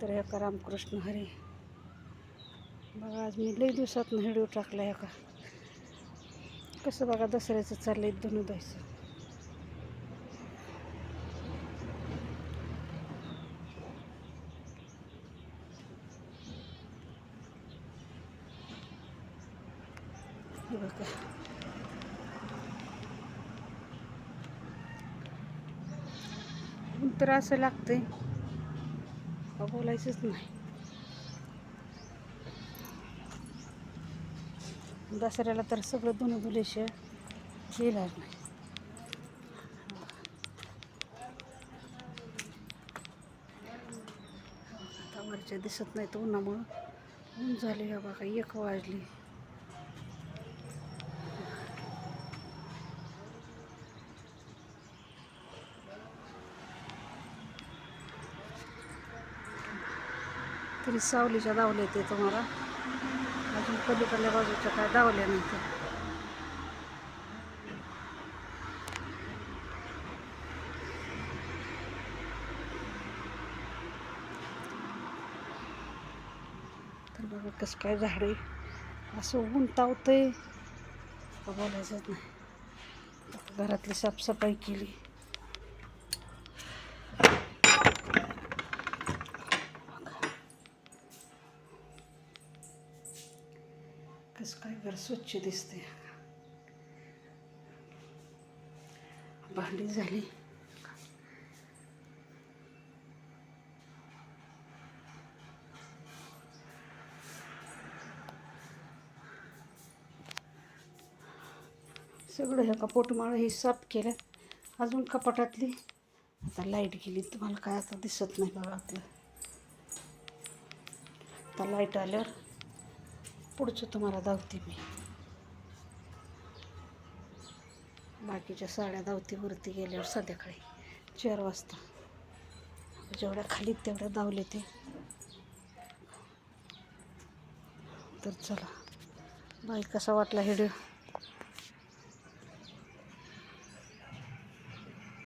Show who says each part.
Speaker 1: तर हे का रामकृष्ण हरी. बघा आज मी लई दिवसात व्हिडिओ टाकला आहे का? कसं बघा दसऱ्याचं चाललंय धनु द्यायचं तर असं लागतंय. का बोलायचंच नाही. दसऱ्याला तर सगळं दोन्ही बुलेशिवाय येणार नाही. आता वरच्या दिसत नाही तर उन्हामुळं. ऊन झाले का बघा एक वाजली. तरी सावलीच्या दावल्या ते तुम्हाला. अजून पलीकडल्या बाजूच्या काय दावल्या नाही त्या तर बघा कसं काय झाडे असं ऊन तावतंय बोलायचंच नाही. घरातली साफसफाई केली. कसं काय घर स्वच्छ दिसते भांडी झाली. सगळं ह्या कपोटमाळं ही साफ केलं. अजून कपाटातली. आता लाइट गेली. तुम्हाला काय आता दिसत नाही बघा आता लाइट आल्यावर पुढचं तुम्हाला धावते मी. बाकीच्या साड्या धावते वरती गेल्यावर संध्याकाळी चार वाजता. जेवढ्या खाली तेवढ्या धावले ते. तर चला. बाई कसा वाटला व्हिडिओ?